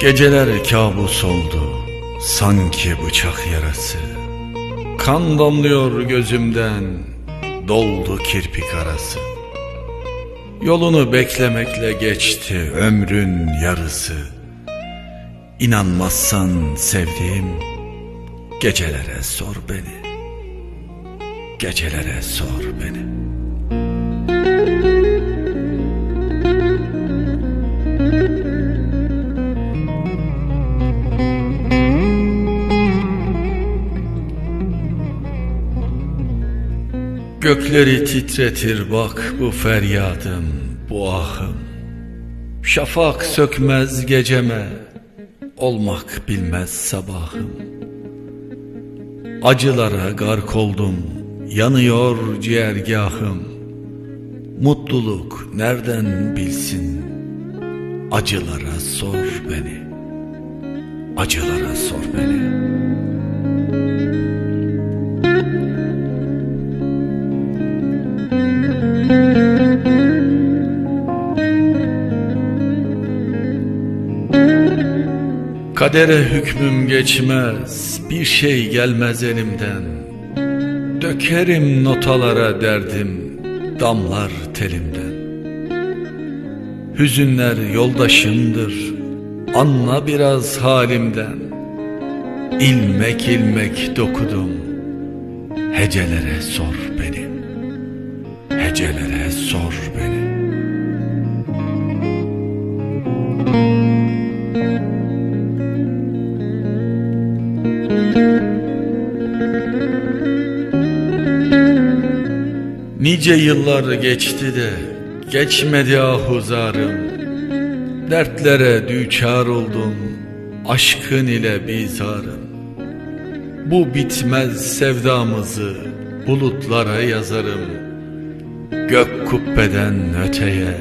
Geceler kabus oldu sanki bıçak yarası. Kan damlıyor gözümden doldu kirpik arası. Yolunu beklemekle geçti ömrün yarısı. İnanmazsan sevdiğim gecelere sor beni. Gecelere sor beni Gökleri titretir bak bu feryadım, bu ahım. Şafak sökmez geceme, olmak bilmez sabahım. Acılara gark oldum, yanıyor ciğergahım. Mutluluk nereden bilsin, acılara sor beni, acılara sor beni. Kadere hükmüm geçmez, bir şey gelmez elimden. Dökerim notalara derdim, damlar telimden. Hüzünler yoldaşımdır, anla biraz halimden. İlmek ilmek dokudum, hecelere sor beni. Hecelere sor beni. Nice yıllar geçti de geçmedi ahuzarım Dertlere düçar oldum aşkın ile bizarım. Bu bitmez sevdamızı bulutlara yazarım. Gök kubbeden öteye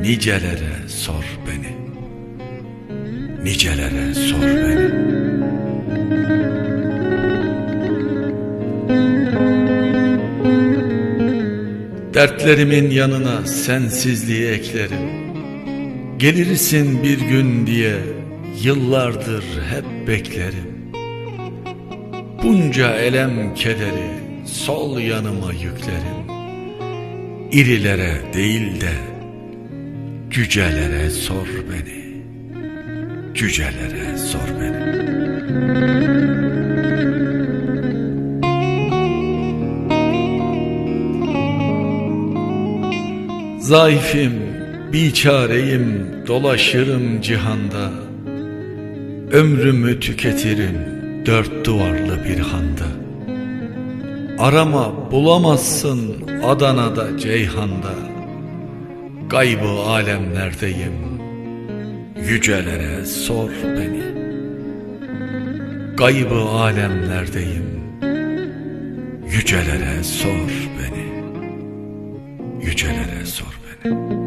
nicelere sor beni. Nicelere sor beni Dertlerimin yanına sensizliği eklerim. Gelirsin bir gün diye yıllardır hep beklerim. Bunca elem kederi sol yanıma yüklerim. İrilere değil de cücelere sor beni. Cücelere sor beni Zayıfim, biçareyim, dolaşırım cihanda. Ömrümü tüketirim dört duvarlı bir handa. Arama bulamazsın Adana'da, Ceyhan'da. Gaybı alemlerdeyim Yücelere sor beni. Gaybı alemlerdeyim Yücelere sor beni Yücelere sor beni